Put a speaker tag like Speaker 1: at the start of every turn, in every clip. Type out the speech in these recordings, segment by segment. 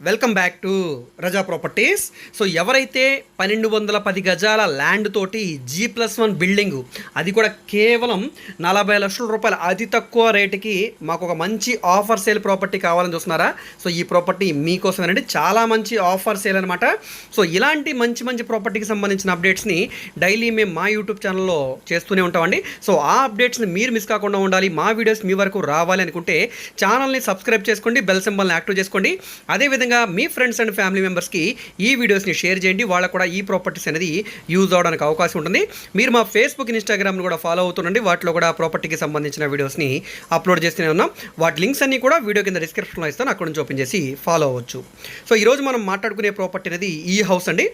Speaker 1: Welcome back to Raza properties so ఎవరైతే పన్నెండు వందల పది గజాల ల్యాండ్ తోటి జీ ప్లస్ వన్ బిల్డింగ్ అది కూడా కేవలం నలభై లక్షల రూపాయల అతి తక్కువ రేటుకి మాకు ఒక మంచి ఆఫర్ సేల్ ప్రాపర్టీ కావాలని చూస్తున్నారా? సో ఈ ప్రాపర్టీ మీకోసమేనండి చాలా మంచి ఆఫర్ సేల్ అనమాట సో ఇలాంటి మంచి మంచి ప్రాపర్టీకి సంబంధించిన అప్డేట్స్ని డైలీ మేము మా యూట్యూబ్ ఛానల్లో చేస్తూనే ఉంటామండి. సో ఆ అప్డేట్స్ని మీరు మిస్ కాకుండా ఉండాలి. మా వీడియోస్ మీ వరకు రావాలి అనుకుంటే ఛానల్ని సబ్స్క్రైబ్ చేసుకోండి బెల్ సింబల్ని యాక్టివ్ చేసుకోండి. అదేవిధంగా మీ ఫ్రెండ్స్ అండ్ ఫ్యామిలీ మెంబర్స్కి ఈ వీడియోస్ని షేర్ చేయండి. వాళ్ళకు కూడా ఈ ప్రాపర్టీస్ అనేది యూజ్ అవడానికి అవకాశం ఉంటుంది. మీరు మా ఫేస్బుక్ ఇన్స్టాగ్రామ్ని కూడా ఫాలో అవుతుండండి వాటిలో కూడా ప్రాపర్టీకి సంబంధించిన వీడియోస్ని అప్లోడ్ చేస్తూనే ఉన్నాం. వాటి లింక్స్ అన్ని కూడా వీడియో కింద డిస్క్రిప్షన్లో ఇస్తాను. అక్కడ నుంచి ఓపెన్ చేసి ఫాలో అవ్వచ్చు. సో ఈరోజు మనం మాట్లాడుకునే ప్రాపర్టీ అనేది ఈ హౌస్ అండి.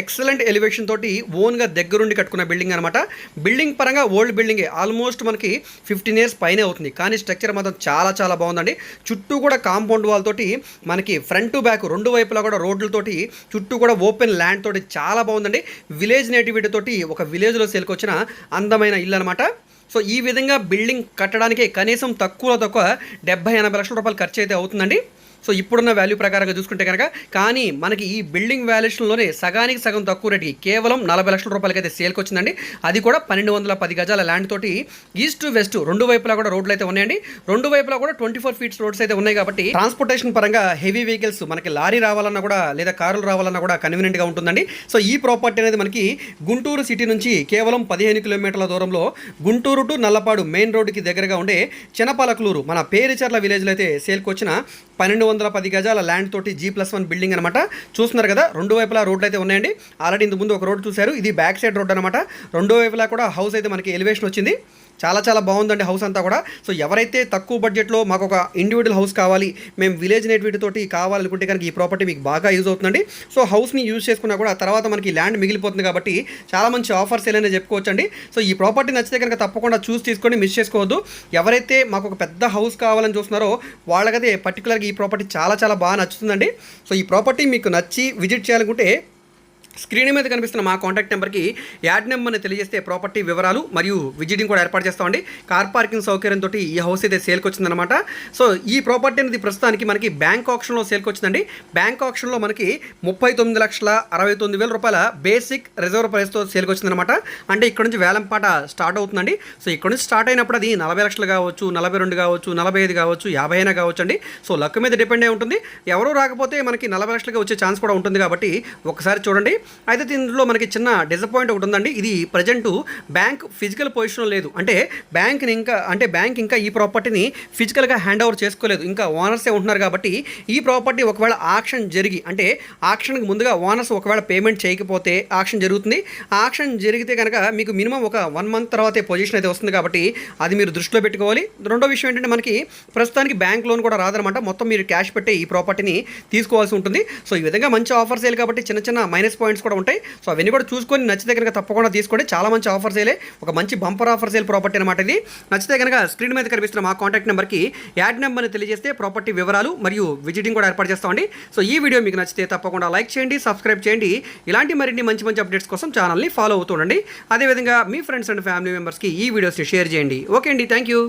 Speaker 1: ఎక్సలెంట్ ఎలివేషన్ తోటి ఓన్గా దగ్గరుండి కట్టుకున్న బిల్డింగ్ అనమాట బిల్డింగ్ పరంగా ఓల్డ్ బిల్డింగే. ఆల్మోస్ట్ మనకి ఫిఫ్టీన్ ఇయర్స్ పైనే అవుతుంది. కానీ స్ట్రక్చర్ మాత్రం చాలా చాలా బాగుందండి. చుట్టూ కూడా కాంపౌండ్ వాల్ తోటి మనకి ఫ్రంట్ టు బ్యాక్ రెండు వైపులా కూడా రోడ్లతోటి చుట్టూ కూడా ఓపెన్ ల్యాండ్ తోటి చాలా బాగుందండి. విలేజ్ నేటివిటీ తోటి ఒక విలేజ్లో సేల్కి వచ్చిన అందమైన ఇల్లు అనమాట సో ఈ విధంగా బిల్డింగ్ కట్టడానికి కనీసం తక్కువలో తక్కువ డెబ్బై ఎనభై లక్షల రూపాయలు ఖర్చు అయితే అవుతుందండి. సో ఇప్పుడున్న వాల్యూ ప్రకారంగా చూసుకుంటే కనుక కానీ మనకి ఈ బిల్డింగ్ వాల్యుయేషన్లోనే సగానికి సగం తక్కువ రేటుకి కేవలం నలభై లక్షల రూపాయలకి అయితే సేల్కి వచ్చిందండి. అది కూడా పన్నెండు వందల పది గజాల ల్యాండ్ తోటి ఈస్ట్ వెస్ట్ రెండు వైపులా కూడా రోడ్లు అయితే ఉన్నాయండి. రెండు వైపులా కూడా ట్వంటీ ఫోర్ ఫీట్స్ రోడ్స్ అయితే ఉన్నాయి కాబట్టి ట్రాన్స్పోర్టేషన్ పరంగా హెవీ వెహికల్స్ మనకి లారీ రావాలన్నా కూడా లేదా కారులు రావాలన్నా కూడా కన్వీనియంట్గా ఉంటుందండి. సో ఈ ప్రాపర్టీ అనేది మనకి గుంటూరు సిటీ నుంచి కేవలం పదిహేను కిలోమీటర్ల దూరంలో గుంటూరు టు నల్లపాడు మెయిన్ రోడ్డుకి దగ్గరగా ఉండే చినపాలకలూరు మన పేరుచర్ల విలేజ్లో అయితే సేల్కి వచ్చిన పన్నెండు వందల పది గజాల ల్యాండ్ తోటి జీ ప్లస్ వన్ బిల్డింగ్ అనమాట చూస్తున్నారు కదా రెండు వైపులా రోడ్లు అయితే ఉన్నాయండి. ఆల్రెడీ ఇంతకుముందు ముందు ఒక రోడ్ చూశారు. ఇది బ్యాక్ సైడ్ రోడ్ అనమాట రెండు వైపులా కూడా హౌస్ అయితే మనకి ఎలివేషన్ వచ్చింది. చాలా చాలా బాగుందండి హౌస్ అంతా కూడా. సో ఎవరైతే తక్కువ బడ్జెట్లో మాకు ఒక ఇండివిజువల్ హౌస్ కావాలి మేము విలేజ్ నేటివిటీ కావాలనుకుంటే కనుక ఈ ప్రాపర్టీ మీకు బాగా యూజ్ అవుతుందండి. సో హౌస్ని యూజ్ చేసుకున్నా కూడా తర్వాత మనకి ల్యాండ్ మిగిలిపోతుంది కాబట్టి చాలా మంచి ఆఫర్స్ ఏదైనా చెప్పుకోవచ్చండి. సో ఈ ప్రాపర్టీ నచ్చితే కనుక తప్పకుండా చూసి తీసుకొని మిస్ చేసుకోవద్దు. ఎవరైతే మాకు ఒక పెద్ద హౌస్ కావాలని చూస్తున్నారో వాళ్ళకైతే పర్టికులర్గా ఈ ప్రాపర్టీ చాలా చాలా బాగా నచ్చుతుందండి. సో ఈ ప్రాపర్టీ మీకు నచ్చి విజిట్ చేయాలనుకుంటే స్క్రీన్ మీద కనిపిస్తున్న మా కాంటాక్ట్ నెంబర్కి యాడ్ నెంబర్ని తెలియజేస్తే ప్రాపర్టీ వివరాలు మరియు విజిటింగ్ కూడా ఏర్పాటు చేస్తామండి. కార్ పార్కింగ్ సౌకర్యంతో ఈ హౌస్ అయితే సేల్కి వచ్చిందనమాట సో ఈ ప్రాపర్టీ అనేది ప్రస్తుతానికి మనకి బ్యాంక్ ఆప్షన్లో సేల్కి వచ్చిందండి. బ్యాంక్ ఆప్షన్లో మనకి ముప్పై తొమ్మిది లక్షల అరవై తొమ్మిది వేల రూపాయల బేసిక్ రిజర్వ్ ప్రైస్తో సేల్కి వచ్చిందనమాట అంటే ఇక్కడ నుంచి వేలంపాట స్టార్ట్ అవుతుందండి. సో ఇక్కడ నుంచి స్టార్ట్ అయినప్పుడు అది నలభై లక్షలు కావచ్చు నలభై రెండు కావచ్చు నలభై ఐదు కావచ్చు యాభై అయినా కావచ్చు అండి సో లక్ మీద డిపెండ్ అయి ఉంటుంది. ఎవరు రాకపోతే మనకి నలభై లక్షలుగా వచ్చే ఛాన్స్ కూడా ఉంటుంది కాబట్టి ఒకసారి చూడండి. అయితే దీంట్లో మనకి చిన్న డిసప్పాయింట్ ఒకటి ఉందండి. ఇది ప్రజెంట్ బ్యాంక్ ఫిజికల్ పొజిషన్ లేదు. అంటే బ్యాంక్ని ఇంకా అంటే బ్యాంక్ ఇంకా ఈ ప్రాపర్టీని ఫిజికల్గా హ్యాండ్ ఓవర్ చేసుకోలేదు. ఇంకా ఓనర్సే ఉంటున్నారు కాబట్టి ఈ ప్రాపర్టీ ఒకవేళ ఆక్షన్ జరిగి అంటే ఆక్షన్కి ముందుగా ఓనర్స్ ఒకవేళ పేమెంట్ చేయకపోతే ఆక్షన్ జరుగుతుంది. ఆక్షన్ జరిగితే కనుక మీకు మినిమం ఒక వన్ మంత్ తర్వాతే పొజిషన్ అయితే వస్తుంది కాబట్టి అది మీరు దృష్టిలో పెట్టుకోవాలి. రెండో విషయం ఏంటంటే మనకి ప్రస్తుతానికి బ్యాంక్ లోన్ కూడా రాదనమాట మొత్తం మీరు క్యాష్ పెట్టి ఈ ప్రాపర్టీని తీసుకోవాల్సి ఉంటుంది. సో ఈ విధంగా మంచి ఆఫర్స్ సేల్ కాబట్టి చిన్న చిన్న మైనస్ పాయింట్స్ కూడా ఉంటాయి. సో అవన్నీ కూడా చూసుకొని నచ్చితే కనుక తప్పకుండా తీసుకోండి. చాలా మంచి ఆఫర్ సేలే. ఒక మంచి బంపర్ ఆఫర్ సేల్ ప్రాపర్టీ అనమాట ఇది. నచ్చితే కనుక స్క్రీన్ మీద కనిపిస్తున్న మా కాంటాక్ట్ నెంబర్కి యాడ్ నెంబర్ని తెలియజేస్తే ప్రాపర్టీ వివరాలు మరియు విజిటింగ్ కూడా ఏర్పాటు చేస్తామండి సో ఈ వీడియో మీకు నచ్చితే తప్పకుండా లైక్ చేయండి సబ్స్క్రైబ్ చేయండి. ఇలాంటి మరిన్ని మంచి మంచి అప్డేట్స్ కోసం ఛానల్ని ఫాలో అవుతుండండి అదేవిధంగా మీ ఫ్రెండ్స్ అండ్ ఫ్యామిలీ మెంబర్స్కి ఈ వీడియోస్ని షేర్ చేయండి. ఓకే అండి. Thank you